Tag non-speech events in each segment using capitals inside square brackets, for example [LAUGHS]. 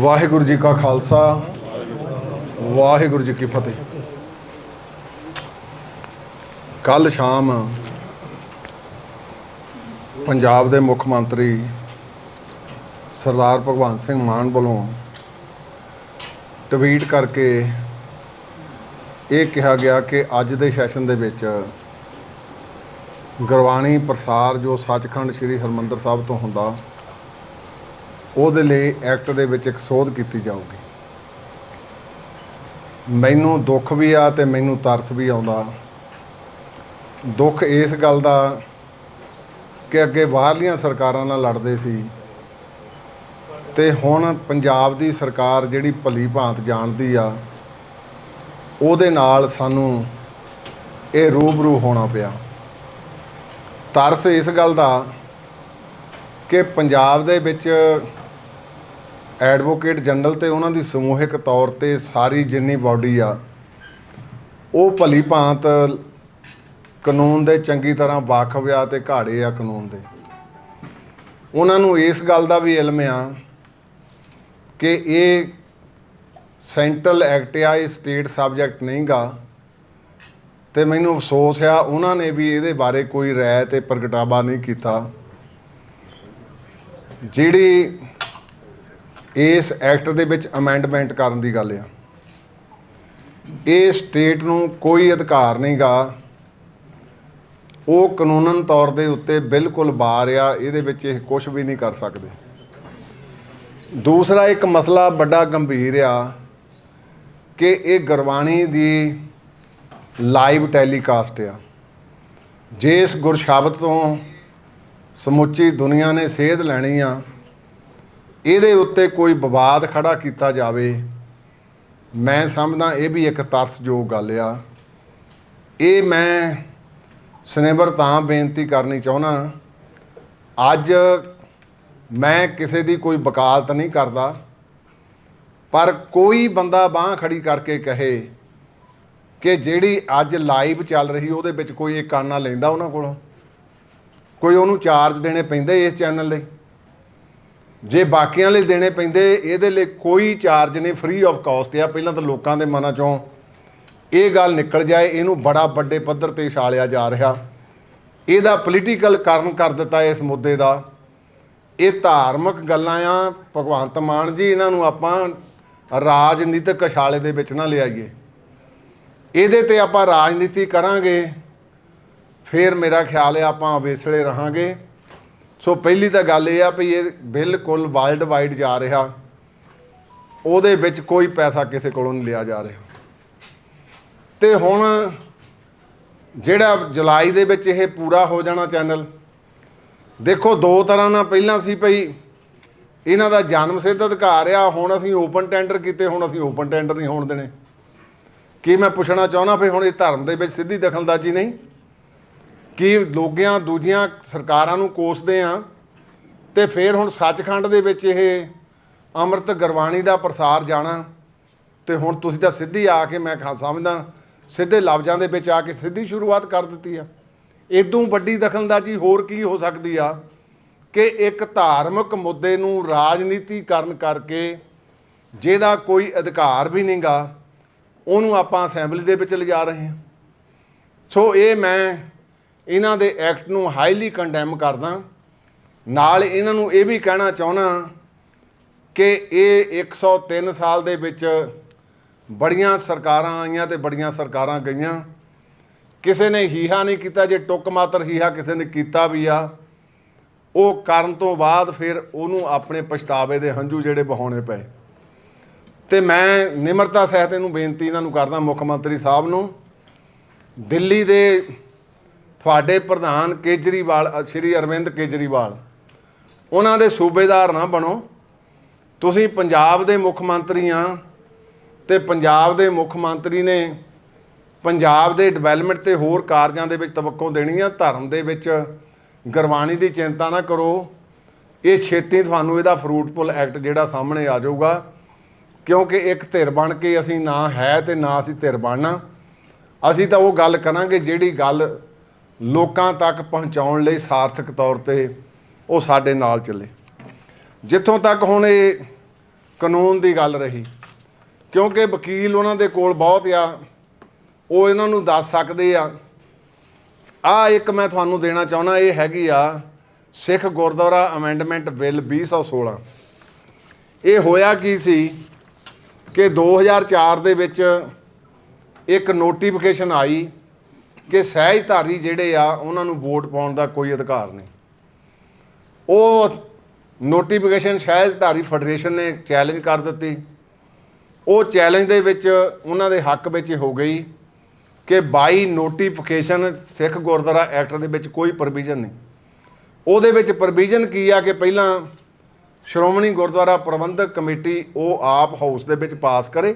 ਵਾਹਿਗੁਰੂ ਜੀ ਕਾ ਖਾਲਸਾ ਵਾਹਿਗੁਰੂ ਜੀ ਕੀ ਫਤਿਹ ਕੱਲ ਸ਼ਾਮ ਪੰਜਾਬ ਦੇ ਮੁੱਖ ਮੰਤਰੀ ਸਰਦਾਰ ਭਗਵੰਤ ਸਿੰਘ ਮਾਨ ਵੱਲੋਂ ਟਵੀਟ ਕਰਕੇ ਇਹ ਕਿਹਾ ਗਿਆ ਕਿ ਅੱਜ ਦੇ ਸੈਸ਼ਨ ਦੇ ਵਿੱਚ ਗੁਰਬਾਣੀ ਪ੍ਰਸਾਰ ਜੋ ਸੱਚਖੰਡ ਸ੍ਰੀ ਹਰਮੰਦਰ ਸਾਹਿਬ ਤੋਂ ਹੁੰਦਾ ਉਹਦੇ ਲਈ ਐਕਟ ਦੇ ਵਿੱਚ ਇੱਕ ਸੋਧ ਕੀਤੀ ਜਾਊਗੀ ਮੈਨੂੰ ਦੁੱਖ ਵੀ ਆ ਤੇ ਮੈਨੂੰ ਤਰਸ ਵੀ ਆਉਂਦਾ ਦੁੱਖ ਇਸ ਗੱਲ ਦਾ ਕਿ ਅੱਗੇ ਬਾਹਰਲੀਆਂ ਸਰਕਾਰਾਂ ਨਾਲ ਲੜਦੇ ਸੀ ਤੇ ਹੁਣ ਪੰਜਾਬ ਦੀ ਸਰਕਾਰ ਜਿਹੜੀ ਭਲੀ ਭਾਂਤ ਜਾਣਦੀ ਆ ਉਹਦੇ ਨਾਲ ਸਾਨੂੰ ਇਹ ਰੂਬਰੂ ਹੋਣਾ ਪਿਆ ਤਰਸ ਇਸ ਗੱਲ ਦਾ ਕਿ ਪੰਜਾਬ ਦੇ ਵਿੱਚ ਐਡਵੋਕੇਟ ਜਨਰਲ ਤੇ ਉਹਨਾਂ ਦੀ ਸਮੂਹਿਕ ਤੌਰ ਤੇ ਸਾਰੀ ਜਿੰਨੀ ਬਾਡੀ ਆ ਉਹ ਭਲੀ ਭਾਂਤ ਕਾਨੂੰਨ ਦੇ ਚੰਗੀ ਤਰ੍ਹਾਂ ਵਾਕਫ ਆ ਤੇ ਘਾੜੇ ਆ ਕਾਨੂੰਨ ਦੇ ਉਹਨਾਂ ਨੂੰ ਇਸ ਗੱਲ ਦਾ ਵੀ ਇਲਮ ਆ ਕਿ ਇਹ ਸੈਂਟਰਲ ਐਕਟ ਆ ਇਹ ਸਟੇਟ ਸਬਜੈਕਟ ਨਹੀਂਗਾ ਤੇ ਮੈਨੂੰ ਅਫਸੋਸ ਆ ਉਹਨਾਂ ਨੇ ਵੀ ਇਹਦੇ ਬਾਰੇ ਕੋਈ ਰਾਇ ਤੇ ਪ੍ਰਗਟਾਵਾ ਨਹੀਂ ਕੀਤਾ ਜਿਹੜੀ ਇਸ ਐਕਟ ਦੇ ਵਿੱਚ ਅਮੈਂਡਮੈਂਟ ਕਰਨ ਦੀ ਗੱਲ ਆ ਇਹ ਸਟੇਟ ਨੂੰ ਕੋਈ ਅਧਿਕਾਰ ਨਹੀਂਗਾ ਉਹ ਕਾਨੂੰਨਨ ਤੌਰ ਦੇ ਉੱਤੇ ਬਿਲਕੁਲ ਬਾਹਰ ਆ ਇਹਦੇ ਵਿੱਚ ਇਹ ਕੁਝ ਵੀ ਨਹੀਂ ਕਰ ਸਕਦੇ ਦੂਸਰਾ ਇੱਕ ਮਸਲਾ ਵੱਡਾ ਗੰਭੀਰ ਆ ਕਿ ਇਹ ਗੁਰਬਾਣੀ ਦੀ ਲਾਈਵ ਟੈਲੀਕਾਸਟ ਆ ਜੇ ਇਸ ਗੁਰਸ਼ਬਦ ਤੋਂ ਸਮੁੱਚੀ ਦੁਨੀਆ ਨੇ ਸੇਧ ਲੈਣੀ ਆ ਇਹਦੇ ਉੱਤੇ ਕੋਈ ਵਿਵਾਦ ਖੜਾ ਕੀਤਾ ਜਾਵੇ ਮੈਂ ਸਮਝਦਾ ਇਹ ਵੀ ਇੱਕ ਤਰਸਯੋਗ ਗੱਲ ਆ ਇਹ ਮੈਂ ਸਨੇਬਰ ਤਾਂ ਬੇਨਤੀ ਕਰਨੀ ਚਾਹੁੰਦਾ ਅੱਜ ਮੈਂ ਕਿਸੇ ਦੀ ਕੋਈ ਵਕਾਲਤ ਨਹੀਂ ਕਰਦਾ ਪਰ ਕੋਈ ਬੰਦਾ ਬਾਹ ਖੜੀ ਕਰਕੇ ਕਹੇ ਕਿ ਜਿਹੜੀ ਅੱਜ ਲਾਈਵ ਚੱਲ ਰਹੀ ਉਹਦੇ ਵਿੱਚ ਕੋਈ ਇੱਕ ਆਨਾ ਲੈਂਦਾ ਉਹਨਾਂ ਕੋਲੋਂ ਕੋਈ ਉਹਨੂੰ ਚਾਰਜ ਦੇਣੇ ਪੈਂਦੇ ਇਸ ਚੈਨਲ ਦੇ ਜੇ ਬਾਕੀਆਂ ਲਈ ਦੇਣੇ ਪੈਂਦੇ ਇਹਦੇ ਲਈ ਕੋਈ ਚਾਰਜ ਨਹੀਂ ਫ੍ਰੀ ਆਫ ਕਾਸਟ ਆ ਪਹਿਲਾਂ ਤਾਂ ਲੋਕਾਂ ਦੇ ਮਨਾਂ ਚੋਂ ਇਹ ਗੱਲ ਨਿਕਲ ਜਾਏ ਇਹਨੂੰ ਬੜਾ ਵੱਡੇ ਪੱਧਰ ਤੇ ਛਾਲਿਆ ਜਾ ਰਿਹਾ ਇਹਦਾ ਪੋਲੀਟੀਕਲ ਕਾਰਨ ਕਰ ਦਿੱਤਾ ਇਸ ਮੁੱਦੇ ਦਾ ਇਹ ਧਾਰਮਿਕ ਗੱਲਾਂ ਆ ਭਗਵੰਤ ਮਾਨ ਜੀ ਇਹਨਾਂ ਨੂੰ ਆਪਾਂ ਰਾਜਨੀਤਿਕ ਛਾਲੇ ਦੇ ਵਿੱਚ ਨਾ ਲਿਆਈਏ ਇਹਦੇ ਤੇ ਆਪਾਂ ਰਾਜਨੀਤੀ ਕਰਾਂਗੇ ਫਿਰ ਮੇਰਾ ਖਿਆਲ ਹੈ ਆਪਾਂ ਵੇਸਲੇ ਰਹਾਂਗੇ ਸੋ ਪਹਿਲੀ ਤਾਂ ਗੱਲ ਇਹ ਆ ਵੀ ਇਹ ਬਿਲਕੁਲ ਵਰਲਡ ਵਾਈਡ ਜਾ ਰਿਹਾ ਉਹਦੇ ਵਿੱਚ ਕੋਈ ਪੈਸਾ ਕਿਸੇ ਕੋਲੋਂ ਨਹੀਂ ਲਿਆ ਜਾ ਰਿਹਾ ਤੇ ਹੁਣ ਜਿਹੜਾ ਜੁਲਾਈ ਦੇ ਵਿੱਚ ਇਹ ਪੂਰਾ ਹੋ ਜਾਣਾ ਚੈਨਲ ਦੇਖੋ ਦੋ ਤਰ੍ਹਾਂ ਨਾਲ ਪਹਿਲਾਂ ਸੀ ਭਈ ਇਹਨਾਂ ਦਾ ਜਨਮ ਸਿੱਧ ਅਧਿਕਾਰ ਆ ਹੁਣ ਅਸੀਂ ਓਪਨ ਟੈਂਡਰ ਕੀਤੇ ਹੁਣ ਅਸੀਂ ਓਪਨ ਟੈਂਡਰ ਨਹੀਂ ਹੋਣ ਦੇਣੇ ਕੀ ਮੈਂ ਪੁੱਛਣਾ ਚਾਹੁੰਦਾ ਭਈ ਹੁਣ ਇਹ ਧਰਮ ਦੇ ਵਿੱਚ ਸਿੱਧੀ ਦਖਲਅੰਦਾਜ਼ੀ ਨਹੀਂ ਕਿ ਲੋਗਿਆਂ ਦੂਜੀਆਂ ਸਰਕਾਰਾਂ ਨੂੰ ਕੋਸਦੇ ਆ ਤੇ ਫਿਰ ਹੁਣ ਸੱਚਖੰਡ ਦੇ ਵਿੱਚ ਇਹ ਅੰਮ੍ਰਿਤ ਗਰਵਾਣੀ ਦਾ ਪ੍ਰਸਾਰ ਜਾਣਾ ਤੇ ਹੁਣ ਤੁਸੀਂ ਤਾਂ ਸਿੱਧੀ ਆ ਕੇ ਮੈਂ ਖਾ ਸਮਝਦਾ ਸਿੱਧੇ ਲਫ਼ਜ਼ਾਂ ਦੇ ਵਿੱਚ ਆ ਕੇ ਸਿੱਧੀ ਸ਼ੁਰੂਆਤ ਕਰ ਦਿੱਤੀ ਆ ਇਦੋਂ ਵੱਡੀ ਦਖਲਅੰਦਾਜ਼ੀ ਹੋਰ ਕੀ ਹੋ ਸਕਦੀ ਆ ਕਿ ਇੱਕ ਧਾਰਮਿਕ ਮੁੱਦੇ ਨੂੰ ਰਾਜਨੀਤੀਕਰਨ ਕਰਕੇ ਜਿਹਦਾ ਕੋਈ ਅਧਿਕਾਰ ਵੀ ਨਹੀਂਗਾ ਉਹਨੂੰ ਆਪਾਂ ਅਸੈਂਬਲੀ ਦੇ ਵਿੱਚ ਲਿਜਾ ਰਹੇ ਹਾਂ ਸੋ ਇਹ ਮੈਂ ਇਹਨਾਂ ਦੇ ਐਕਟ ਨੂੰ ਹਾਈਲੀ ਕੰਡੈਮ ਕਰਦਾ ਨਾਲ ਇਹਨਾਂ ਨੂੰ ਇਹ ਵੀ ਕਹਿਣਾ ਚਾਹੁੰਦਾ ਕਿ ਇਹ 103 ਸਾਲ ਦੇ ਵਿੱਚ ਬੜੀਆਂ ਸਰਕਾਰਾਂ ਆਈਆਂ ਤੇ ਬੜੀਆਂ ਸਰਕਾਰਾਂ ਗਈਆਂ ਕਿਸੇ ਨੇ ਹੀਹਾ ਨਹੀਂ ਕੀਤਾ ਜੇ ਟੁੱਕ ਮਾਤਰ ਹੀਹਾ ਕਿਸੇ ਨੇ ਕੀਤਾ ਵੀ ਆ ਉਹ ਕਰਨ ਤੋਂ ਬਾਅਦ ਫਿਰ ਉਹਨੂੰ ਆਪਣੇ ਪਛਤਾਵੇ ਦੇ ਹੰਝੂ ਜਿਹੜੇ ਬਹਾਉਣੇ ਪਏ ਤੇ ਮੈਂ ਨਿਮਰਤਾ ਸਹਿਤ ਇਹਨੂੰ ਬੇਨਤੀ ਇਹਨਾਂ ਨੂੰ ਕਰਦਾ ਮੁੱਖ ਮੰਤਰੀ ਸਾਹਿਬ ਨੂੰ ਦਿੱਲੀ ਦੇ ਤੁਹਾਡੇ ਪ੍ਰਧਾਨ ਕੇਜਰੀਵਾਲ ਸ਼੍ਰੀ ਅਰਵਿੰਦ ਕੇਜਰੀਵਾਲ ਉਹਨਾਂ ਦੇ ਸੂਬੇਦਾਰ ਨਾ ਬਣੋ ਤੁਸੀਂ ਪੰਜਾਬ ਦੇ ਮੁੱਖ ਮੰਤਰੀ ਆ ਤੇ ਪੰਜਾਬ ਦੇ ਮੁੱਖ ਮੰਤਰੀ ਨੇ ਪੰਜਾਬ ਦੇ ਡਿਵੈਲਪਮੈਂਟ ਤੇ ਹੋਰ ਕਾਰਜਾਂ ਦੇ ਵਿੱਚ ਤਵੱਕੋ ਦੇਣੀ ਆ ਧਰਮ ਦੇ ਵਿੱਚ ਗਰਵਾਣੀ ਦੀ ਚਿੰਤਾ ਨਾ ਕਰੋ ਇਹ ਛੇਤੀ ਤੁਹਾਨੂੰ ਇਹਦਾ ਫਰੂਟਫੁਲ ਐਕਟ ਜਿਹੜਾ ਸਾਹਮਣੇ ਆ ਜਾਊਗਾ ਕਿਉਂਕਿ ਇੱਕ ਧਿਰ ਬਣ ਕੇ ਅਸੀਂ ਨਾ ਹੈ ਤੇ ਨਾ ਅਸੀਂ ਧਿਰ ਬਣਨਾ ਅਸੀਂ ਤਾਂ ਉਹ ਗੱਲ ਕਰਾਂਗੇ ਜਿਹੜੀ ਗੱਲ ਲੋਕਾਂ ਤੱਕ ਪਹੁੰਚਾਉਣ ਲਈ ਸਾਰਥਕ ਤੌਰ ਤੇ ਉਹ ਸਾਡੇ ਨਾਲ ਚੱਲੇ ਜਿੱਥੋਂ ਤੱਕ ਹੁਣ ਇਹ ਕਾਨੂੰਨ ਦੀ ਗੱਲ ਰਹੀ ਕਿਉਂਕਿ ਵਕੀਲ ਉਹਨਾਂ ਦੇ ਕੋਲ ਬਹੁਤ ਆ ਉਹ ਇਹਨਾਂ ਨੂੰ ਦੱਸ ਸਕਦੇ ਆ ਆ ਇੱਕ ਮੈਂ ਤੁਹਾਨੂੰ ਦੇਣਾ ਚਾਹੁੰਦਾ ਇਹ ਹੈਗੀ ਆ ਸਿੱਖ ਗੁਰਦੁਆਰਾ ਅਮੈਂਡਮੈਂਟ ਬਿੱਲ 2016 ਇਹ ਹੋਇਆ ਕੀ ਸੀ ਕਿ 2004 ਦੇ ਵਿੱਚ ਇੱਕ ਨੋਟੀਫਿਕੇਸ਼ਨ ਆਈ ਕਿ ਸਹਿਜਧਾਰੀ ਜਿਹੜੇ ਆ ਉਹਨਾਂ ਨੂੰ ਵੋਟ ਪਾਉਣ ਦਾ ਕੋਈ ਅਧਿਕਾਰ ਨਹੀਂ ਉਹ ਨੋਟੀਫਿਕੇਸ਼ਨ ਸਹਿਜਧਾਰੀ ਫੈਡਰੇਸ਼ਨ ਨੇ ਚੈਲੰਜ ਕਰ ਦਿੱਤੀ ਉਹ ਚੈਲੰਜ ਦੇ ਵਿੱਚ ਉਹਨਾਂ ਦੇ ਹੱਕ ਵਿੱਚ ਹੋ ਗਈ ਕਿ 22 ਨੋਟੀਫਿਕੇਸ਼ਨ ਸਿੱਖ ਗੁਰਦੁਆਰਾ ਐਕਟ ਦੇ ਵਿੱਚ ਕੋਈ ਪ੍ਰੋਵੀਜ਼ਨ ਨਹੀਂ ਉਹਦੇ ਵਿੱਚ ਪ੍ਰੋਵੀਜ਼ਨ ਕੀ ਆ ਕਿ ਪਹਿਲਾਂ ਸ਼੍ਰੋਮਣੀ ਗੁਰਦੁਆਰਾ ਪ੍ਰਬੰਧਕ ਕਮੇਟੀ ਉਹ ਆਪ ਹਾਊਸ ਦੇ ਵਿੱਚ ਪਾਸ ਕਰੇ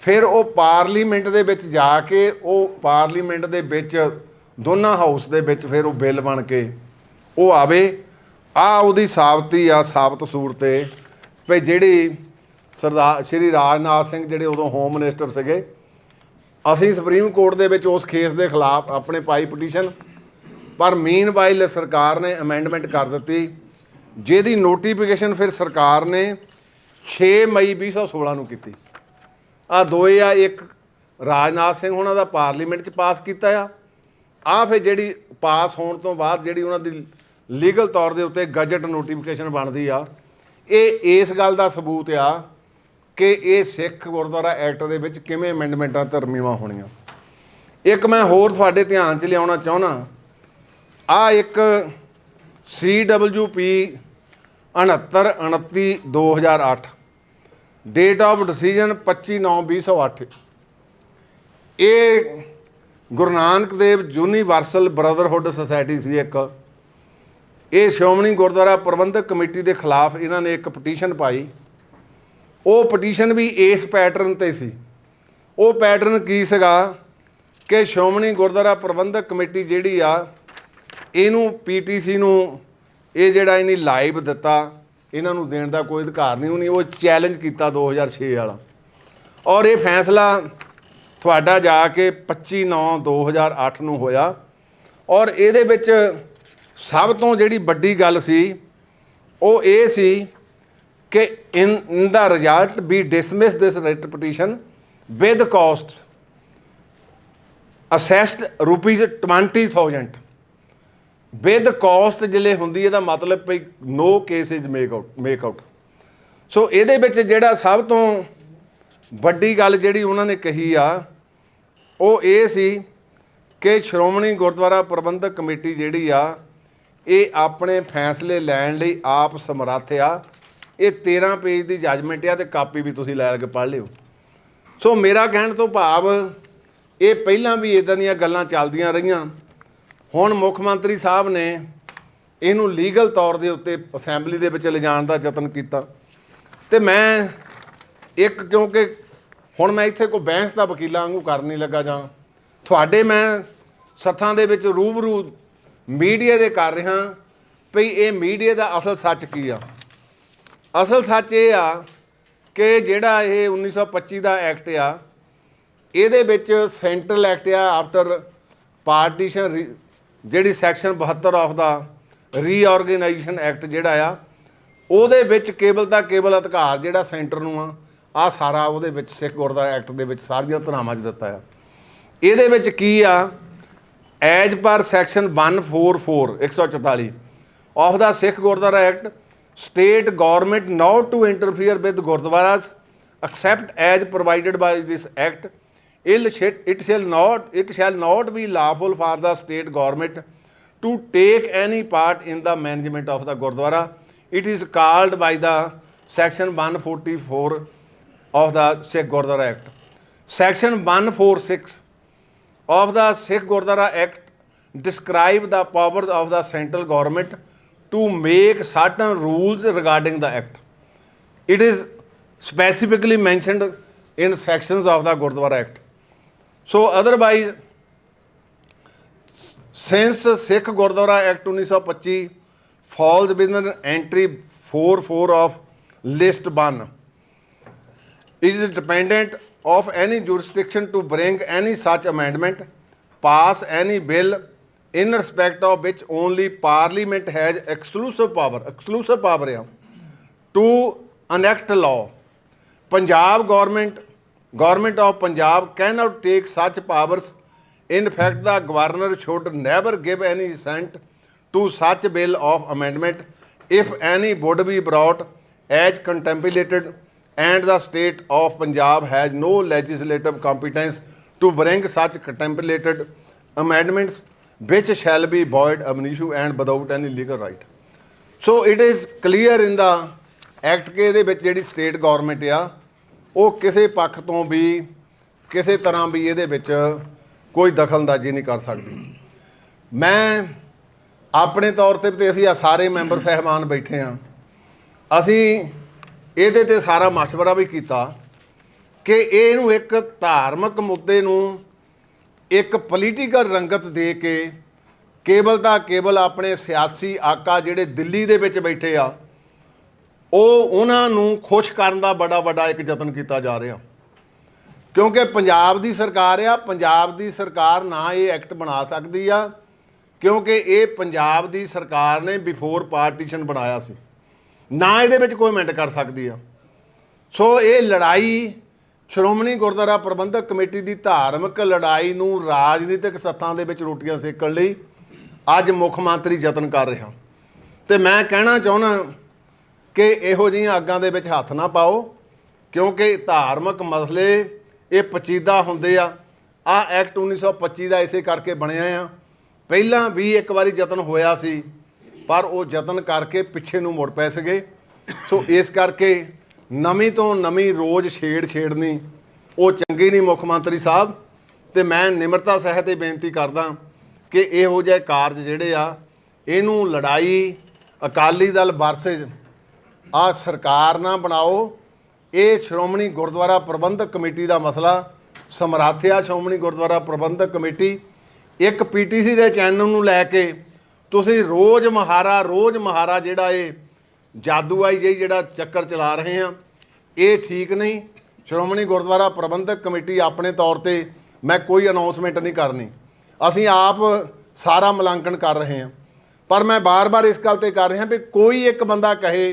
ਫਿਰ ਉਹ ਪਾਰਲੀਮੈਂਟ ਦੇ ਵਿੱਚ ਜਾ ਕੇ ਉਹ ਪਾਰਲੀਮੈਂਟ ਦੇ ਵਿੱਚ ਦੋਨਾਂ ਹਾਊਸ ਦੇ ਵਿੱਚ ਫਿਰ ਉਹ ਬਿੱਲ ਬਣ ਕੇ ਉਹ ਆਵੇ ਆ ਉਹਦੀ ਸਾਬਤੀ ਆ ਸਾਬਤ ਸੂਰ ਤੇ ਵੀ ਜਿਹੜੀ ਸਰਦਾਰ ਸ਼੍ਰੀ ਰਾਜਨਾਥ ਸਿੰਘ ਜਿਹੜੇ ਉਦੋਂ ਹੋਮ ਮਿਨਿਸਟਰ ਸੀਗੇ ਅਸੀਂ ਸੁਪਰੀਮ ਕੋਰਟ ਦੇ ਵਿੱਚ ਉਸ ਕੇਸ ਦੇ ਖਿਲਾਫ ਆਪਣੇ ਪਾਈ ਪਟੀਸ਼ਨ ਪਰ ਮੀਨ ਵਾਈਲ ਸਰਕਾਰ ਨੇ ਅਮੈਂਡਮੈਂਟ ਕਰ ਦਿੱਤੀ ਜਿਹਦੀ ਨੋਟੀਫਿਕੇਸ਼ਨ ਫਿਰ ਸਰਕਾਰ ਨੇ 6 ਮਈ 2016 ਨੂੰ ਕੀਤੀ ਆ 2001 ਰਾਜਨਾਥ ਸਿੰਘ ਉਹਨਾਂ ਦਾ ਪਾਰਲੀਮੈਂਟ 'ਚ ਪਾਸ ਕੀਤਾ ਆ ਆ ਫਿਰ ਜਿਹੜੀ ਪਾਸ ਹੋਣ ਤੋਂ ਬਾਅਦ ਜਿਹੜੀ ਉਹਨਾਂ ਦੀ ਲੀਗਲ ਤੌਰ ਦੇ ਉੱਤੇ ਗਜਟ ਨੋਟੀਫਿਕੇਸ਼ਨ ਬਣਦੀ ਆ ਇਹ ਇਸ ਗੱਲ ਦਾ ਸਬੂਤ ਆ ਕਿ ਇਹ ਸਿੱਖ ਗੁਰਦੁਆਰਾ ਐਕਟ ਦੇ ਵਿੱਚ ਕਿਵੇਂ ਅਮੈਂਡਮੈਂਟਾਂ ਧਰਮੀਆਂ ਹੋਣੀਆਂ ਇੱਕ ਮੈਂ ਹੋਰ ਤੁਹਾਡੇ ਧਿਆਨ 'ਚ ਲਿਆਉਣਾ ਚਾਹਣਾ ਆ ਇੱਕ CWP 69 29 2008 ਡੇਟ ਆਫ ਡਿਸੀਜਨ 25/9/2008 ਇਹ Guru Nanak Dev universal brotherhood society ਸੀ ਇੱਕ ਇਹ ਸ਼ੋਮਣੀ ਗੁਰਦੁਆਰਾ ਪ੍ਰਬੰਧਕ ਕਮੇਟੀ ਦੇ ਖਿਲਾਫ ਇਹਨਾਂ ਨੇ ਇੱਕ ਪਟੀਸ਼ਨ ਪਾਈ ਉਹ ਪਟੀਸ਼ਨ ਵੀ ਇਸ ਪੈਟਰਨ ਤੇ ਸੀ ਉਹ ਪੈਟਰਨ ਕੀ ਸੀਗਾ ਕਿ ਸ਼ੋਮਣੀ ਗੁਰਦੁਆਰਾ ਪ੍ਰਬੰਧਕ ਕਮੇਟੀ ਜਿਹੜੀ ਆ ਇਹਨੂੰ ਪੀਟੀਸੀ ਨੂੰ ਇਹ ਜਿਹੜਾ ਇਹਨੇ ਲਾਈਵ ਦਿੱਤਾ ਇਹਨਾਂ ਨੂੰ ਦੇਣ ਦਾ ਕੋਈ ਅਧਿਕਾਰ ਨਹੀਂ ਉਹਨੇ ਉਹ ਚੈਲੰਜ ਕੀਤਾ 2006 ਵਾਲਾ ਔਰ ਇਹ ਫੈਸਲਾ ਤੁਹਾਡਾ ਜਾ ਕੇ 25 9 2008 ਨੂੰ ਹੋਇਆ ਔਰ ਇਹਦੇ ਵਿੱਚ ਸਭ ਤੋਂ ਜਿਹੜੀ ਵੱਡੀ ਗੱਲ ਸੀ ਉਹ ਇਹ ਸੀ ਕਿ in the result we dismiss this writ petition with cost assessed rupees 20000 with cost ਜਿਲੇ ਹੁੰਦੀ ਇਹਦਾ ਮਤਲਬ ਵੀ no case is make out make out so ਇਹਦੇ ਵਿੱਚ ਜਿਹੜਾ ਸਭ ਤੋਂ ਵੱਡੀ ਗੱਲ ਜਿਹੜੀ ਉਹਨਾਂ ਨੇ ਕਹੀ ਆ ਉਹ ਇਹ ਸੀ ਕਿ ਸ਼੍ਰੋਮਣੀ ਗੁਰਦੁਆਰਾ ਪ੍ਰਬੰਧਕ ਕਮੇਟੀ ਜਿਹੜੀ ਆ ਇਹ ਆਪਣੇ ਫੈਸਲੇ ਲੈਣ ਲਈ ਆਪ ਸਮਰੱਥ ਆ ਇਹ 13 ਪੇਜ ਦੀ ਜਜਮੈਂਟ ਆ ਤੇ ਕਾਪੀ ਵੀ ਤੁਸੀਂ ਲੈ ਕੇ ਪੜ੍ਹ ਲਿਓ ਸੋ ਮੇਰਾ ਕਹਿਣ ਤੋਂ ਭਾਵ ਇਹ ਪਹਿਲਾਂ ਵੀ ਇਦਾਂ ਦੀਆਂ ਗੱਲਾਂ ਚੱਲਦੀਆਂ ਰਹੀਆਂ ਹੁਣ ਮੁੱਖ ਮੰਤਰੀ ਸਾਹਿਬ ਨੇ ਇਹਨੂੰ ਲੀਗਲ ਤੌਰ ਦੇ ਉੱਤੇ ਅਸੈਂਬਲੀ ਦੇ ਵਿੱਚ ਲਿਜਾਣ ਦਾ ਯਤਨ ਕੀਤਾ ਤੇ ਮੈਂ ਇੱਕ ਕਿਉਂਕਿ ਹੁਣ ਮੈਂ ਇੱਥੇ ਕੋਈ ਬੈਂਸ ਦਾ ਵਕੀਲਾਂ ਵਾਂਗੂ ਕਰਨ ਨਹੀਂ ਲੱਗਾ ਜਾਂ ਤੁਹਾਡੇ ਮੈਂ ਸੱਥਾਂ ਦੇ ਵਿੱਚ ਰੂਬਰੂ ਮੀਡੀਆ ਦੇ ਕਰ ਰਿਹਾ ਭਈ ਇਹ ਮੀਡੀਆ ਦਾ ਅਸਲ ਸੱਚ ਕੀ ਆ ਅਸਲ ਸੱਚ ਇਹ ਆ ਕਿ ਜਿਹੜਾ ਇਹ 1925 ਦਾ ਐਕਟ ਆ ਇਹਦੇ ਵਿੱਚ ਸੈਂਟਰਲ ਐਕਟ ਆ ਆਫਟਰ ਪਾਰਟੀਸ਼ਨ ਜਿਹੜੀ section 72 of the reorganisation act ਜਿਹੜਾ ਆ ਉਹਦੇ ਵਿੱਚ ਕੇਵਲ ਦਾ ਕੇਵਲ ਅਧਿਕਾਰ ਜਿਹੜਾ ਸੈਂਟਰ ਨੂੰ ਆ ਆ ਸਾਰਾ ਉਹਦੇ ਵਿੱਚ ਸਿੱਖ ਗੁਰਦਾਰਾ ਐਕਟ ਦੇ ਵਿੱਚ ਸਾਰੀਆਂ ਧਰਾਵਾਂ 'ਚ ਦਿੱਤਾ ਆ ਇਹਦੇ ਵਿੱਚ ਕੀ ਆ as per section 144 144 of the Sikh Gurdwara act state government not to interfere with gurdwaras except as provided by this act it shall not it shall not be lawful for the state government to take any part in the management of the gurdwara it is called by the section 144 of the sikh gurdwara act section 146 of the sikh gurdwara act describes the powers of the central government to make certain rules regarding the act it is specifically mentioned in sections of the gurdwara act so otherwise, since Sikh Gurdwara Act 1925 falls within entry 44 of list 1, it is dependent of any jurisdiction to bring any such amendment, pass any bill in respect of which only Parliament has exclusive power to enact law. Punjab government government of Punjab can't take such powers in fact the governor should never give any assent to such bill of amendment if any would be brought as contemplated and the state of Punjab has no legislative competence to bring such contemplated amendments which shall be void ab initio and without any legal right so it is clear in the act ਕੇ ਦੇ ਵਿੱਚ ਜਿਹੜੀ state government ਆ ਉਹ ਕਿਸੇ ਪੱਖ ਤੋਂ ਵੀ ਕਿਸੇ ਤਰ੍ਹਾਂ ਵੀ ਇਹਦੇ ਵਿੱਚ ਕੋਈ ਦਖਲਅੰਦਾਜ਼ੀ ਨਹੀਂ ਕਰ ਸਕਦੀ ਮੈਂ ਆਪਣੇ ਤੌਰ ਤੇ ਤੇ ਅਸੀਂ ਆ ਸਾਰੇ ਮੈਂਬਰ ਸਹਿਮਾਨ ਬੈਠੇ ਆ ਅਸੀਂ ਇਹਦੇ ਤੇ ਸਾਰਾ ਮਸ਼ਵਰਾ ਵੀ ਕੀਤਾ ਕਿ ਇਹ ਨੂੰ ਇੱਕ ਧਾਰਮਿਕ ਮੁੱਦੇ ਨੂੰ ਇੱਕ ਪੋਲੀਟੀਕਲ ਰੰਗਤ ਦੇ ਕੇ ਕੇਵਲ ਦਾ ਕੇਵਲ ਆਪਣੇ ਸਿਆਸੀ ਆਕਾ ਜਿਹੜੇ ਦਿੱਲੀ ਦੇ ਵਿੱਚ ਬੈਠੇ ਆ ਉਹ ਉਹਨਾਂ ਨੂੰ ਖੁਸ਼ ਕਰਨ ਦਾ ਬੜਾ ਵੱਡਾ ਇੱਕ ਯਤਨ ਕੀਤਾ ਜਾ ਰਿਹਾ ਕਿਉਂਕਿ ਪੰਜਾਬ ਦੀ ਸਰਕਾਰ ਆ ਪੰਜਾਬ ਦੀ ਸਰਕਾਰ ਨਾ ਇਹ ਐਕਟ ਬਣਾ ਸਕਦੀ ਆ ਕਿਉਂਕਿ ਇਹ ਪੰਜਾਬ ਦੀ ਸਰਕਾਰ ਨੇ ਬਿਫੋਰ ਪਾਰਟੀਸ਼ਨ ਬਣਾਇਆ ਸੀ ਨਾ ਇਹਦੇ ਵਿੱਚ ਕੋਈ ਮੈਂਟ ਕਰ ਸਕਦੀ ਆ ਸੋ ਇਹ ਲੜਾਈ ਸ਼੍ਰੋਮਣੀ ਗੁਰਦੁਆਰਾ ਪ੍ਰਬੰਧਕ ਕਮੇਟੀ ਦੀ ਧਾਰਮਿਕ ਲੜਾਈ ਨੂੰ ਰਾਜਨੀਤਿਕ ਸੱਤਾਂ ਦੇ ਵਿੱਚ ਰੋਟੀਆਂ ਸੇਕਣ ਲਈ ਅੱਜ ਮੁੱਖ ਮੰਤਰੀ ਯਤਨ ਕਰ ਰਿਹਾ ਤੇ ਮੈਂ ਕਹਿਣਾ ਚਾਹੁੰਦਾ ਕਿ ਇਹੋ ਜਿਹੀਆਂ ਆਗਾਂ ਦੇ ਵਿੱਚ ਹੱਥ ਨਾ ਪਾਓ ਕਿਉਂਕਿ ਧਾਰਮਿਕ ਮਸਲੇ ਇਹ ਪਚੀਦਾ ਹੁੰਦੇ ਆ ਆ ਐਕਟ 1925 ਦਾ ਇਸੇ ਕਰਕੇ ਬਣਿਆ ਆ ਪਹਿਲਾਂ ਵੀ ਇੱਕ ਵਾਰੀ ਯਤਨ ਹੋਇਆ ਸੀ ਪਰ ਉਹ ਯਤਨ ਕਰਕੇ ਪਿੱਛੇ ਨੂੰ ਮੁੜ ਪੈ ਸਗੇ ਸੋ ਇਸ ਕਰਕੇ ਨਵੀਂ ਤੋਂ ਨਵੀਂ ਰੋਜ਼ ਛੇੜ ਛੇੜਨੀ ਉਹ ਚੰਗੀ ਨਹੀਂ ਮੁੱਖ ਮੰਤਰੀ ਸਾਹਿਬ ਤੇ ਮੈਂ ਨਿਮਰਤਾ ਸਹਿਤ ਇਹ ਬੇਨਤੀ ਕਰਦਾ ਕਿ ਇਹੋ ਜਿਹੇ ਕਾਰਜ ਜਿਹੜੇ ਆ ਇਹਨੂੰ ਲੜਾਈ ਅਕਾਲੀ ਦਲ ਵਰਸੇ ਆ ਸਰਕਾਰ ਨਾ ਬਣਾਓ ਇਹ ਸ਼੍ਰੋਮਣੀ ਗੁਰਦੁਆਰਾ ਪ੍ਰਬੰਧਕ ਕਮੇਟੀ ਦਾ ਮਸਲਾ ਸਮਰਾਥਿਆ ਸ਼੍ਰੋਮਣੀ ਗੁਰਦੁਆਰਾ ਪ੍ਰਬੰਧਕ ਕਮੇਟੀ ਇੱਕ ਪੀਟੀਸੀ ਦੇ ਚੈਨਲ ਨੂੰ ਲੈ ਕੇ ਤੁਸੀਂ ਰੋਜ਼ ਮਹਾਰਾ ਰੋਜ਼ ਮਹਾਰਾ ਜਿਹੜਾ ਇਹ ਜਾਦੂ ਆਈ ਜਿਹੀ ਜਿਹੜਾ ਚੱਕਰ ਚਲਾ ਰਹੇ ਆ ਇਹ ਠੀਕ ਨਹੀਂ ਸ਼੍ਰੋਮਣੀ ਗੁਰਦੁਆਰਾ ਪ੍ਰਬੰਧਕ ਕਮੇਟੀ ਆਪਣੇ ਤੌਰ ਤੇ ਮੈਂ ਕੋਈ ਅਨਾਉਂਸਮੈਂਟ ਨਹੀਂ ਕਰਨੀ ਅਸੀਂ ਆਪ ਸਾਰਾ ਮਲਾਂਕਣ ਕਰ ਰਹੇ ਹਾਂ ਪਰ ਮੈਂ ਬਾਰ-ਬਾਰ ਇਸ ਗੱਲ ਤੇ ਕਰ ਰਿਹਾ ਵੀ ਕੋਈ ਇੱਕ ਬੰਦਾ ਕਹੇ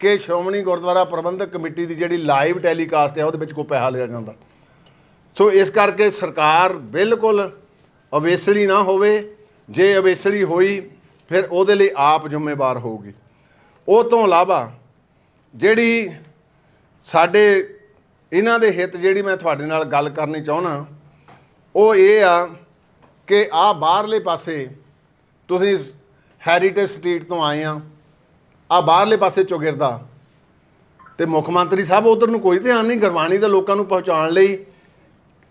ਕਿ ਸ਼੍ਰੋਮਣੀ ਗੁਰਦੁਆਰਾ ਪ੍ਰਬੰਧਕ ਕਮੇਟੀ ਦੀ ਜਿਹੜੀ ਲਾਈਵ ਟੈਲੀਕਾਸਟ ਹੈ ਉਹਦੇ ਵਿੱਚ ਕੋਈ ਪੈਸਾ ਲਿਆ ਜਾਂਦਾ ਸੋ ਇਸ ਕਰਕੇ ਸਰਕਾਰ ਬਿਲਕੁਲ ਅਵੇਸਲੀ ਨਾ ਹੋਵੇ ਜੇ ਅਵੇਸਲੀ ਹੋਈ ਫਿਰ ਉਹਦੇ ਲਈ ਆਪ ਜ਼ਿੰਮੇਵਾਰ ਹੋਊਗੀ ਉਹ ਤੋਂ ਇਲਾਵਾ ਜਿਹੜੀ ਸਾਡੇ ਇਹਨਾਂ ਦੇ ਹਿੱਤ ਜਿਹੜੀ ਮੈਂ ਤੁਹਾਡੇ ਨਾਲ ਗੱਲ ਕਰਨੀ ਚਾਹਣਾ ਉਹ ਇਹ ਆ ਕਿ ਆ ਬਾਹਰਲੇ ਪਾਸੇ ਤੁਸੀਂ ਹੈਰੀਟੇਜ ਸਟਰੀਟ ਤੋਂ ਆਏ ਆ ਆ ਬਾਹਰਲੇ ਪਾਸੇ ਚੁਗਿਰਦਾ ਤੇ ਮੁੱਖ ਮੰਤਰੀ ਸਾਹਿਬ ਉਧਰ ਨੂੰ ਕੋਈ ਧਿਆਨ ਨਹੀਂ ਗਰਵਾਣੀ ਦੇ ਲੋਕਾਂ ਨੂੰ ਪਹੁੰਚਾਉਣ ਲਈ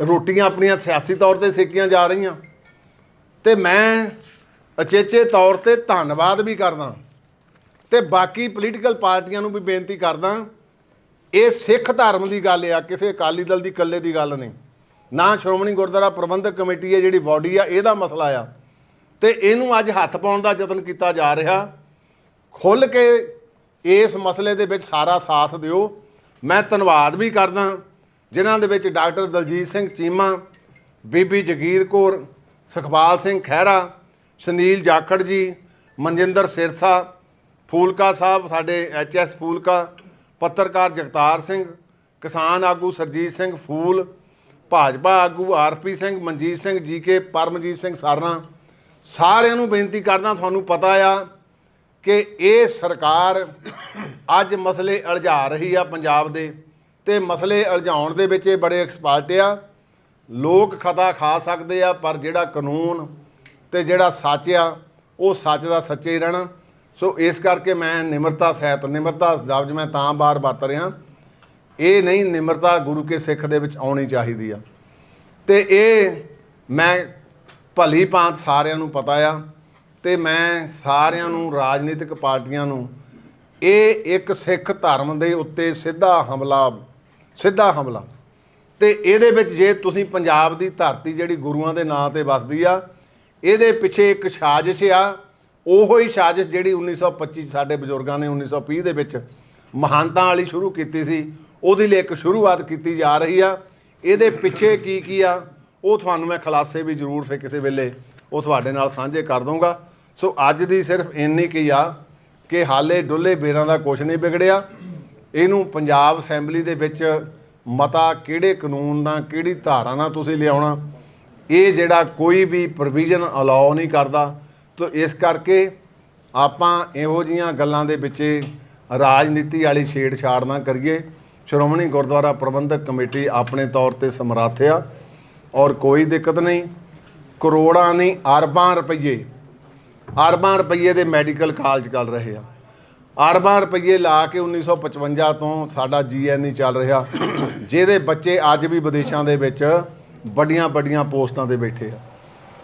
ਰੋਟੀਆਂ ਆਪਣੀਆਂ ਸਿਆਸੀ ਤੌਰ ਤੇ ਸੇਕੀਆਂ ਜਾ ਰਹੀਆਂ ਤੇ ਮੈਂ ਅਚੇਚੇ ਤੌਰ ਤੇ ਧੰਨਵਾਦ ਵੀ ਕਰਦਾ ਤੇ ਬਾਕੀ ਪੋਲੀਟੀਕਲ ਪਾਰਟੀਆਂ ਨੂੰ ਵੀ ਬੇਨਤੀ ਕਰਦਾ ਇਹ ਸਿੱਖ ਧਰਮ ਦੀ ਗੱਲ ਆ ਕਿਸੇ ਅਕਾਲੀ ਦਲ ਦੀ ਇਕੱਲੇ ਦੀ ਗੱਲ ਨਹੀਂ ਨਾ ਸ਼੍ਰੋਮਣੀ ਗੁਰਦੁਆਰਾ ਪ੍ਰਬੰਧਕ ਕਮੇਟੀ ਹੈ ਜਿਹੜੀ ਬਾਡੀ ਆ ਇਹਦਾ ਮਸਲਾ ਆ ਤੇ ਇਹਨੂੰ ਅੱਜ ਹੱਥ ਪਾਉਣ ਦਾ ਯਤਨ ਕੀਤਾ ਜਾ ਰਿਹਾ ਖੁੱਲ ਕੇ ਇਸ ਮਸਲੇ ਦੇ ਵਿੱਚ ਸਾਰਾ ਸਾਥ ਦਿਓ ਮੈਂ ਧੰਨਵਾਦ ਵੀ ਕਰਦਾ ਜਿਨ੍ਹਾਂ ਦੇ ਵਿੱਚ ਡਾਕਟਰ ਦਲਜੀਤ ਸਿੰਘ ਚੀਮਾ ਬੀਬੀ ਜਗੀਰ ਕੌਰ ਸੁਖਪਾਲ ਸਿੰਘ ਖਹਿਰਾ ਸੁਨੀਲ ਜਾਖੜ ਜੀ ਮਨਜਿੰਦਰ ਸਿਰਸਾ ਫੂਲਕਾ ਸਾਹਿਬ ਸਾਡੇ ਐਚਐਸ ਫੂਲਕਾ ਪੱਤਰਕਾਰ ਜਗਤਾਰ ਸਿੰਘ ਕਿਸਾਨ ਆਗੂ ਸਰਜੀਤ ਸਿੰਘ ਫੂਲ ਭਾਜਪਾ ਆਗੂ R P Singh Manjit Singh G K Paramjit Singh Sarna ਸਾਰਿਆਂ ਨੂੰ ਬੇਨਤੀ ਕਰਦਾ ਤੁਹਾਨੂੰ ਪਤਾ ਆ ਕਿ ਇਹ ਸਰਕਾਰ ਅੱਜ ਮਸਲੇ ਅਲਝਾ ਰਹੀ ਆ ਪੰਜਾਬ ਦੇ ਤੇ ਮਸਲੇ ਅਲਝਾਉਣ ਦੇ ਵਿੱਚ ਇਹ ਬੜੇ ਐਕਸਪਰਟ ਆ ਲੋਕ ਖਤਾ ਖਾ ਸਕਦੇ ਆ ਪਰ ਜਿਹੜਾ ਕਾਨੂੰਨ ਤੇ ਜਿਹੜਾ ਸੱਚ ਆ ਉਹ ਸੱਚ ਦਾ ਸੱਚੇ ਰਹਿਣਾ ਸੋ ਇਸ ਕਰਕੇ ਮੈਂ ਨਿਮਰਤਾ ਸਹਿਤ ਨਿਮਰਤਾ ਸ਼ਬਦ ਮੈਂ ਤਾਂ ਬਾਰ ਬਾਰ ਵਰਤ ਰਿਹਾ ਇਹ ਨਹੀਂ ਨਿਮਰਤਾ ਗੁਰੂ ਕੇ ਸਿੱਖ ਦੇ ਵਿੱਚ ਆਉਣੀ ਚਾਹੀਦੀ ਆ ਤੇ ਇਹ ਮੈਂ ਭਲੀ ਭਾਂਤ ਸਾਰਿਆਂ ਨੂੰ ਪਤਾ ਆ ਤੇ ਮੈਂ ਸਾਰਿਆਂ ਨੂੰ ਰਾਜਨੀਤਿਕ ਪਾਰਟੀਆਂ ਨੂੰ ਇਹ ਇੱਕ ਸਿੱਖ ਧਰਮ ਦੇ ਉੱਤੇ ਸਿੱਧਾ ਹਮਲਾ ਸਿੱਧਾ ਹਮਲਾ ਤੇ ਇਹਦੇ ਵਿੱਚ ਜੇ ਤੁਸੀਂ ਪੰਜਾਬ ਦੀ ਧਰਤੀ ਜਿਹੜੀ ਗੁਰੂਆਂ ਦੇ ਨਾਂ ਤੇ ਵਸਦੀ ਆ ਇਹਦੇ ਪਿੱਛੇ ਇੱਕ ਸਾਜ਼ਿਸ਼ ਆ ਉਹੋ ਹੀ ਸਾਜ਼ਿਸ਼ ਜਿਹੜੀ 1925 ਸਾਡੇ ਬਜ਼ੁਰਗਾਂ ਨੇ 1920 ਦੇ ਵਿੱਚ ਮਹਾਨਤਾ ਵਾਲੀ ਸ਼ੁਰੂ ਕੀਤੀ ਸੀ ਉਹਦੇ ਲਈ ਇੱਕ ਸ਼ੁਰੂਆਤ ਕੀਤੀ ਜਾ ਰਹੀ ਆ ਇਹਦੇ ਪਿੱਛੇ ਕੀ ਕੀ ਆ ਉਹ ਤੁਹਾਨੂੰ ਮੈਂ ਖਲਾਸੇ ਵੀ ਜ਼ਰੂਰ ਫੇ ਕਿਸੇ ਵੇਲੇ ਉਹ ਤੁਹਾਡੇ ਨਾਲ ਸਾਂਝੇ ਕਰ ਦਊਗਾ ਸੋ ਅੱਜ ਦੀ ਸਿਰਫ ਇੰਨੀ ਕੀ ਆ ਕਿ ਹਾਲੇ ਡੁੱਲੇ ਬੇਰਾਂ ਦਾ ਕੁਝ ਨਹੀਂ ਵਿਗੜਿਆ ਇਹਨੂੰ ਪੰਜਾਬ ਅਸੈਂਬਲੀ ਦੇ ਵਿੱਚ ਮਤਾ ਕਿਹੜੇ ਕਾਨੂੰਨ ਦਾ ਕਿਹੜੀ ਧਾਰਾ ਨਾਲ ਤੁਸੀਂ ਲਿਆਉਣਾ ਇਹ ਜਿਹੜਾ ਕੋਈ ਵੀ ਪ੍ਰੋਵੀਜ਼ਨ ਅਲਾਉ ਨਹੀਂ ਕਰਦਾ ਤੋ ਇਸ ਕਰਕੇ ਆਪਾਂ ਇਹੋ ਜੀਆਂ ਗੱਲਾਂ ਦੇ ਵਿੱਚ ਰਾਜਨੀਤੀ ਵਾਲੀ ਛੇੜਛਾੜ ਨਾ ਕਰੀਏ ਸ਼੍ਰੋਮਣੀ ਗੁਰਦੁਆਰਾ ਪ੍ਰਬੰਧਕ ਕਮੇਟੀ ਆਪਣੇ ਤੌਰ ਤੇ ਸਮਰੱਥ ਆ ਔਰ ਕੋਈ ਦਿੱਕਤ ਨਹੀਂ ਕਰੋੜਾਂ ਨਹੀਂ ਅਰਬਾਂ ਰੁਪਏ ਅਰਬਾਂ ਰੁਪਏ ਦੇ ਮੈਡੀਕਲ ਕਾਲਜ ਚੱਲ ਰਹੇ ਆ ਅਰਬਾਂ ਰੁਪਏ ਲਾ ਕੇ 1955 ਤੋਂ ਸਾਡਾ ਜੀਐਨਈ ਚੱਲ ਰਿਹਾ ਜਿਹਦੇ ਬੱਚੇ ਅੱਜ ਵੀ ਵਿਦੇਸ਼ਾਂ ਦੇ ਵਿੱਚ ਵੱਡੀਆਂ ਵੱਡੀਆਂ ਪੋਸਟਾਂ ਤੇ ਬੈਠੇ ਆ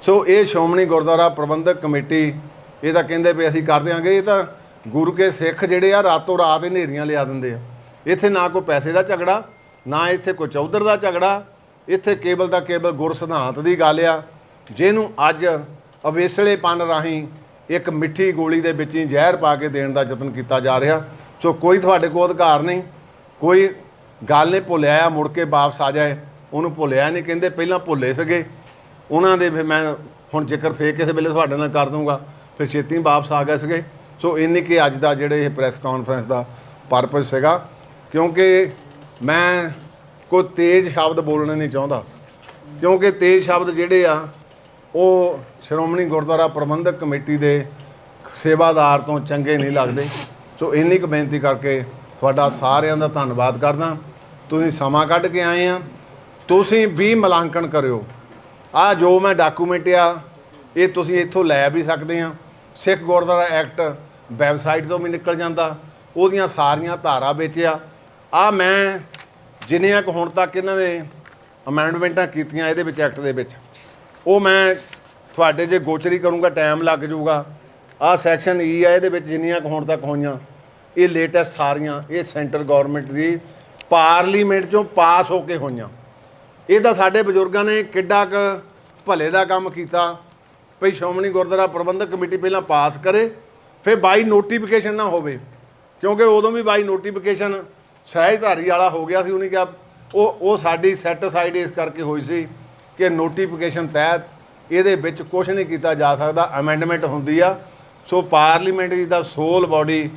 ਸੋ ਇਹ ਸ਼ੋਮਣੀ ਗੁਰਦੁਆਰਾ ਪ੍ਰਬੰਧਕ ਕਮੇਟੀ ਇਹ ਤਾਂ ਕਹਿੰਦੇ ਵੀ ਅਸੀਂ ਕਰ ਦਿਆਂਗੇ ਇਹ ਤਾਂ ਗੁਰੂ ਕੇ ਸਿੱਖ ਜਿਹੜੇ ਆ ਰਾਤੋਂ ਰਾਤ ਹੀ ਨੇਰੀਆਂ ਲਿਆ ਦਿੰਦੇ ਆ ਇੱਥੇ ਨਾ ਕੋਈ ਪੈਸੇ ਦਾ ਝਗੜਾ ਨਾ ਇੱਥੇ ਕੋਈ ਚੌਧਰ ਦਾ ਝਗੜਾ ਇੱਥੇ ਕੇਵਲ ਦਾ ਕੇਵਲ ਗੁਰ ਸਿਧਾਂਤ ਦੀ ਗੱਲ ਆ ਜਿਹਨੂੰ ਅੱਜ ਅਵੇਸਲੇਪਨ ਰਾਹੀਂ ਇੱਕ ਮਿੱਠੀ ਗੋਲੀ ਦੇ ਵਿੱਚ ਹੀ ਜ਼ਹਿਰ ਪਾ ਕੇ ਦੇਣ ਦਾ ਯਤਨ ਕੀਤਾ ਜਾ ਰਿਹਾ ਸੋ ਕੋਈ ਤੁਹਾਡੇ ਕੋਲ ਅਧਿਕਾਰ ਨਹੀਂ ਕੋਈ ਗੱਲ ਨਹੀਂ ਭੁੱਲਿਆ ਆ ਮੁੜ ਕੇ ਵਾਪਸ ਆ ਜਾਏ ਉਹਨੂੰ ਭੁੱਲਿਆ ਨਹੀਂ ਕਹਿੰਦੇ ਪਹਿਲਾਂ ਭੁੱਲੇ ਸਗੇ ਉਹਨਾਂ ਦੇ ਫਿਰ ਮੈਂ ਹੁਣ ਜ਼ਿਕਰ ਫੇਰ ਕਿਸੇ ਵੇਲੇ ਤੁਹਾਡੇ ਨਾਲ ਕਰ ਦੂੰਗਾ ਫਿਰ ਛੇਤੀ ਵਾਪਸ ਆ ਗਏ ਸਗੇ ਸੋ ਇੰਨੇ ਕਿ ਅੱਜ ਦਾ ਜਿਹੜੇ ਇਹ ਪ੍ਰੈਸ ਕਾਨਫਰੰਸ ਦਾ ਪਰਪਸ ਸੀਗਾ ਕਿਉਂਕਿ ਮੈਂ ਕੋਈ ਤੇਜ਼ ਸ਼ਬਦ ਬੋਲਣੇ ਨਹੀਂ ਚਾਹੁੰਦਾ ਕਿਉਂਕਿ ਤੇਜ਼ ਸ਼ਬਦ ਜਿਹੜੇ ਆ ਉਹ ਸ਼੍ਰੋਮਣੀ ਗੁਰਦੁਆਰਾ ਪ੍ਰਬੰਧਕ ਕਮੇਟੀ ਦੇ ਸੇਵਾਦਾਰ ਤੋਂ ਚੰਗੇ ਨਹੀਂ ਲੱਗਦੇ ਸੋ ਇੰਨੀ ਕੁ ਬੇਨਤੀ ਕਰਕੇ ਤੁਹਾਡਾ ਸਾਰਿਆਂ ਦਾ ਧੰਨਵਾਦ ਕਰਦਾ ਤੁਸੀਂ ਸਮਾਂ ਕੱਢ ਕੇ ਆਏ ਆ ਤੁਸੀਂ ਵੀ ਮਲਾਂਕਣ ਕਰਿਓ ਆ ਜੋ ਮੈਂ ਡਾਕੂਮੈਂਟ ਆ ਇਹ ਤੁਸੀਂ ਇੱਥੋਂ ਲੈ ਵੀ ਸਕਦੇ ਆ ਸਿੱਖ ਗੁਰਦੁਆਰਾ ਐਕਟ ਵੈਬਸਾਈਟ ਤੋਂ ਵੀ ਨਿਕਲ ਜਾਂਦਾ ਉਹਦੀਆਂ ਸਾਰੀਆਂ ਧਾਰਾ ਵਿੱਚ ਆ ਆ ਮੈਂ ਜਿੰਨੀਆਂ ਕੁ ਹੁਣ ਤੱਕ ਇਹਨਾਂ ਦੇ ਅਮੈਂਡਮੈਂਟਾਂ ਕੀਤੀਆਂ ਇਹਦੇ ਵਿੱਚ ਐਕਟ ਦੇ ਵਿੱਚ ਉਹ ਮੈਂ ਤੁਹਾਡੇ ਜੇ ਗੋਚਰੀ ਕਰੂੰਗਾ ਟਾਈਮ ਲੱਗ ਜਾਊਗਾ ਆ ਸੈਕਸ਼ਨ ਈ ਆ ਇਹਦੇ ਵਿੱਚ ਜਿੰਨੀਆਂ ਹੁਣ ਤੱਕ ਹੋਈਆਂ ਇਹ ਲੇਟੈਸਟ ਸਾਰੀਆਂ ਇਹ ਸੈਂਟਰ ਗਵਰਨਮੈਂਟ ਦੀ ਪਾਰਲੀਮੈਂਟ ਚੋਂ ਪਾਸ ਹੋ ਕੇ ਹੋਈਆਂ ਇਹ ਤਾਂ ਸਾਡੇ ਬਜ਼ੁਰਗਾਂ ਨੇ ਕਿੱਡਾ ਕ ਭਲੇ ਦਾ ਕੰਮ ਕੀਤਾ ਭਈ ਸ਼ੋਮਣੀ ਗੁਰਦੁਆਰਾ ਪ੍ਰਬੰਧਕ ਕਮੇਟੀ ਪਹਿਲਾਂ ਪਾਸ ਕਰੇ ਫਿਰ ਬਾਈ ਨੋਟੀਫਿਕੇਸ਼ਨ ਨਾ ਹੋਵੇ ਕਿਉਂਕਿ ਉਦੋਂ ਵੀ ਬਾਈ ਨੋਟੀਫਿਕੇਸ਼ਨ ਸਹਿਜਧਾਰੀ ਵਾਲਾ ਹੋ ਗਿਆ ਸੀ ਉਹਨੇ ਕਿਹਾ ਉਹ ਉਹ ਸਾਡੀ ਸੈਟਸਾਈਡ ਇਸ ਕਰਕੇ ਹੋਈ ਸੀ ਕਿ ਨੋਟੀਫਿਕੇਸ਼ਨ ਤਹਿਤ ਇਹਦੇ ਵਿੱਚ ਕੁਝ ਨਹੀਂ ਕੀਤਾ ਜਾ ਸਕਦਾ ਅਮੈਂਡਮੈਂਟ ਹੁੰਦੀ ਆ so parliament is the sole body